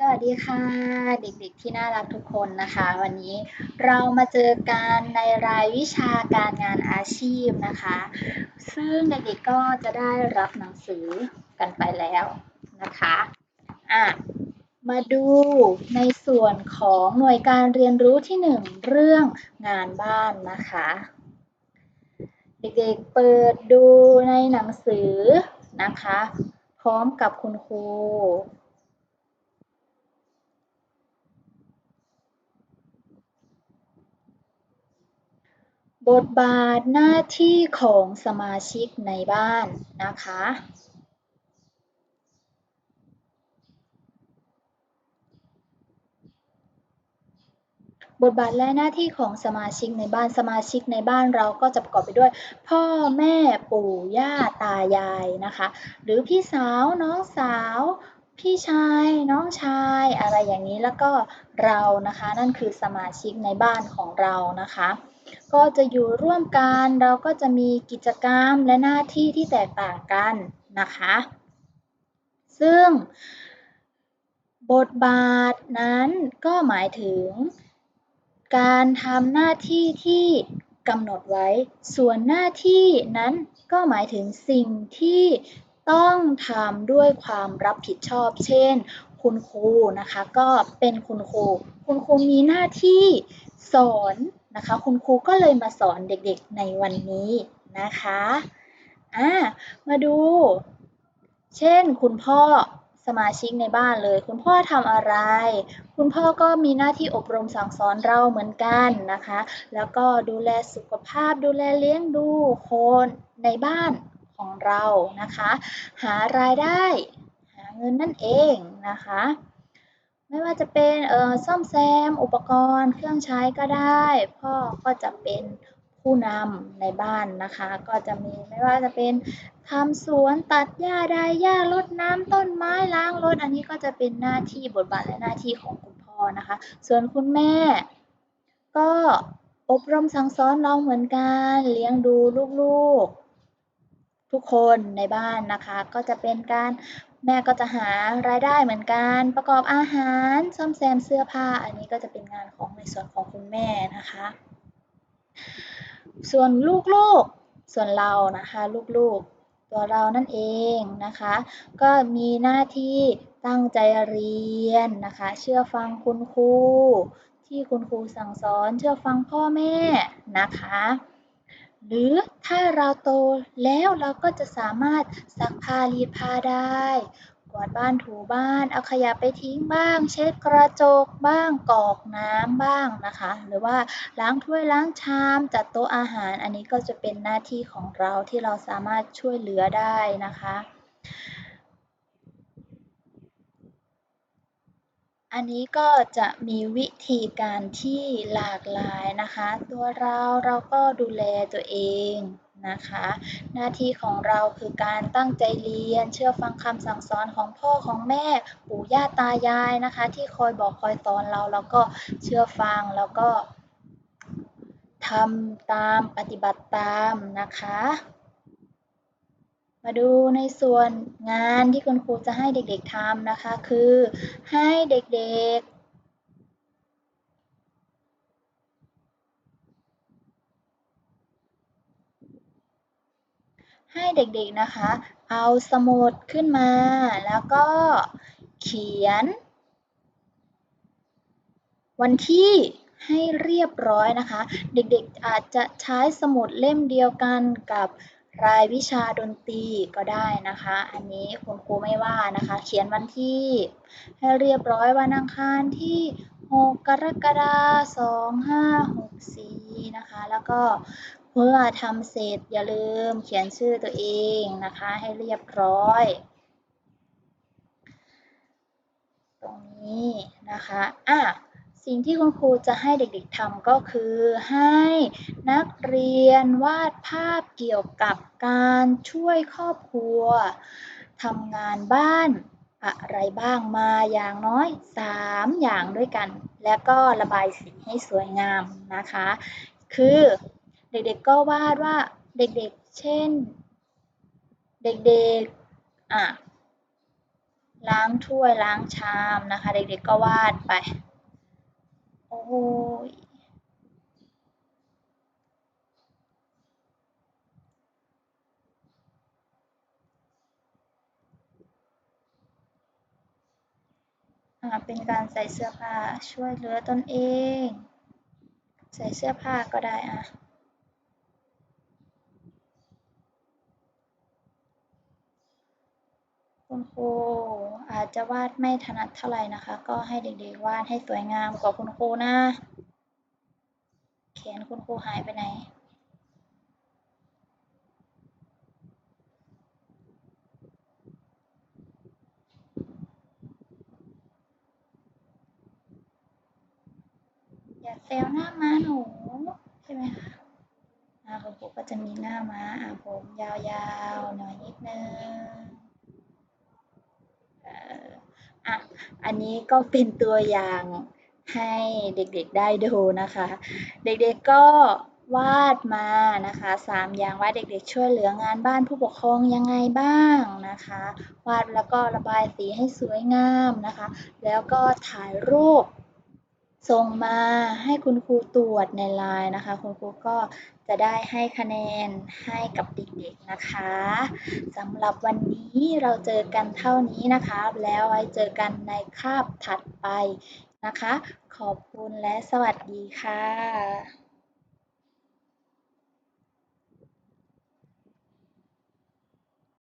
สวัสดีค่ะ เด็กๆที่น่ารักทุกคนนะคะ วันนี้เรามาเจอกันในรายวิชาการงานอาชีพนะคะ ซึ่งเด็กๆก็จะได้รับหนังสือกันไปแล้วนะคะอะมาดูในส่วนของหน่วยการเรียนรู้ที่ 1 เรื่องงานบ้านนะคะ เด็กๆเปิดดูในหนังสือนะคะ พร้อมกับคุณครู บทบาทหน้าที่ของสมาชิกในบ้านนะคะ บทบาทและหน้าที่ของสมาชิกในบ้านสมาชิกในบ้านเราก็จะประกอบไปด้วย พ่อแม่ปู่ย่าตายายนะคะ หรือพี่สาวน้องสาวพี่ชายน้องชายอะไรอย่างนี้แล้วก็เรานะคะ นั่นคือสมาชิกในบ้านของเรานะคะ ก็จะอยู่ร่วมกันเราก็จะมีกิจกรรมและหน้าที่ที่แตกต่างกันนะคะ ซึ่ง บทบาทนั้นก็หมายถึง การทำหน้าที่ที่กำหนดไว้ ส่วนหน้าที่นั้นก็หมายถึงสิ่งที่ต้องทำด้วยความรับผิดชอบ เช่น คุณครูนะคะ ก็เป็นคุณครู คุณครูมีหน้าที่สอน นะคะ คุณครูก็เลยมาสอนเด็กๆในวันนี้นะคะอ่ามาดู เช่น คุณพ่อสมาชิกในบ้านเลย คุณพ่อทำอะไร คุณพ่อก็มีหน้าที่อบรมสั่งสอนเราเหมือนกันนะคะ แล้วก็ดูแลสุขภาพ ดูแลเลี้ยงดูคนในบ้านของเรานะคะ หารายได้ หาเงินนั่นเองนะคะ ไม่ว่าจะเป็นเอ่อซ่อมแซม อุปกรณ์เครื่องใช้ก็ได้ พ่อก็จะเป็นผู้นำในบ้านนะคะ ก็จะมีไม่ว่าจะเป็นทำสวนตัดหญ้าได้หญ้ารดน้ำต้นไม้ล้างรถ อันนี้ก็จะเป็นหน้าที่บทบาทและหน้าที่ของคุณพ่อนะคะ ส่วนคุณแม่ ก็อบรมสั่งสอนเราเหมือนกันเลี้ยงดูลูกๆ ทุกคนในบ้านนะคะ ก็จะเป็นการ แม่ก็จะหารายได้เหมือนกัน ประกอบอาหารซ่อมแซมเสื้อผ้า อันนี้ก็จะเป็นงานของในส่วนของคุณแม่นะคะ ส่วนลูกๆ ส่วนเรานะคะลูกๆ ตัวเรานั่นเองนะคะ ก็มีหน้าที่ตั้งใจเรียนนะคะ เชื่อฟังคุณครูที่คุณครูสั่งสอน เชื่อฟังพ่อแม่นะคะ หรือถ้าเราโตแล้วเราก็จะสามารถซักผ้ารีดผ้าได้ กวาดบ้านถูบ้าน เอาขยะไปทิ้งบ้าง เช็ดกระจกบ้างกอกน้ำบ้างนะคะ หรือว่าล้างถ้วยล้างชามจัดโต๊ะอาหาร อันนี้ก็จะเป็นหน้าที่ของเราที่เราสามารถช่วยเหลือได้นะคะ อันนี้ก็จะมีวิธีการที่หลากหลายนะคะ ตัวเราเราก็ดูแลตัวเองนะคะ หน้าที่ของเราคือการตั้งใจเรียน เชื่อฟังคำสั่งสอนของพ่อของแม่ปู่ย่าตายายนะคะ ที่คอยบอกคอยสอนเราแล้วก็เชื่อฟังแล้วก็ทำตามปฏิบัติตามนะคะ มาดูในส่วนงานที่คุณครูจะให้เด็กๆทำนะคะ คือให้เด็กๆให้เด็กๆนะคะ เอาสมุดขึ้นมา แล้วก็เขียน วันที่ให้เรียบร้อยนะคะ เด็กๆอาจจะใช้สมุดเล่มเดียวกันกับ รายวิชาดนตรีก็ได้นะคะ อันนี้คุณครูไม่ว่านะคะ เขียนวันที่ให้เรียบร้อยวันอังคารที่6กรกฎาคม2564นะคะ แล้วก็เมื่อทำเสร็จอย่าลืมเขียนชื่อตัวเองนะคะ ให้เรียบร้อย ตรงนี้นะคะ อะ สิ่งที่คุณครูจะให้เด็กๆทำก็คือให้นักเรียนวาดภาพเกี่ยวกับการช่วยครอบครัวทำงานบ้านอะไรบ้างมาอย่างน้อย 3 อย่างด้วยกัน แล้วก็ระบายสีให้สวยงามนะคะ คือเด็กๆก็วาดว่าเด็กๆ เช่น เด็กๆอะล้ล้างถ้วยล้างชามนะคะ เด็กๆก็วาดไป โอ้ยเป็นการใส่เสื้อผ้าช่วยเหลือตนเอง ใส่เสื้อผ้าก็ได้อะ คุณครูอาจจะวาดไม่ถนัดเท่าไหร่นะคะ ก็ให้เด็กๆวาดให้สวยงามกว่าคุณครูนะแขนคุณครูหายไปไหนอย่าแซวหน้าม้าหนู ใช่ไหมคะอาคุณครูก็จะมีหน้าม้าอาผมยาวๆ หน่อยนิดนึง อะอันนี้ก็เป็นตัวอย่างให้เด็กๆได้ดูนะคะ เด็กๆก็วาดมานะคะสามอย่างว่าเด็กๆ ช่วยเหลืองานบ้านผู้ปกครองยังไงบ้างนะคะ วาดแล้วก็ระบายสีให้สวยงามนะคะ แล้วก็ถ่ายรูปส่งมาให้คุณครูตรวจในไลน์นะคะ คุณครูก็ จะได้ให้คะแนนให้กับเด็กๆนะคะสำหรับวันนี้เราเจอกันเท่านี้นะคะ แล้วไว้เจอกันในคาบถัดไปนะคะ ขอบคุณและสวัสดีค่ะ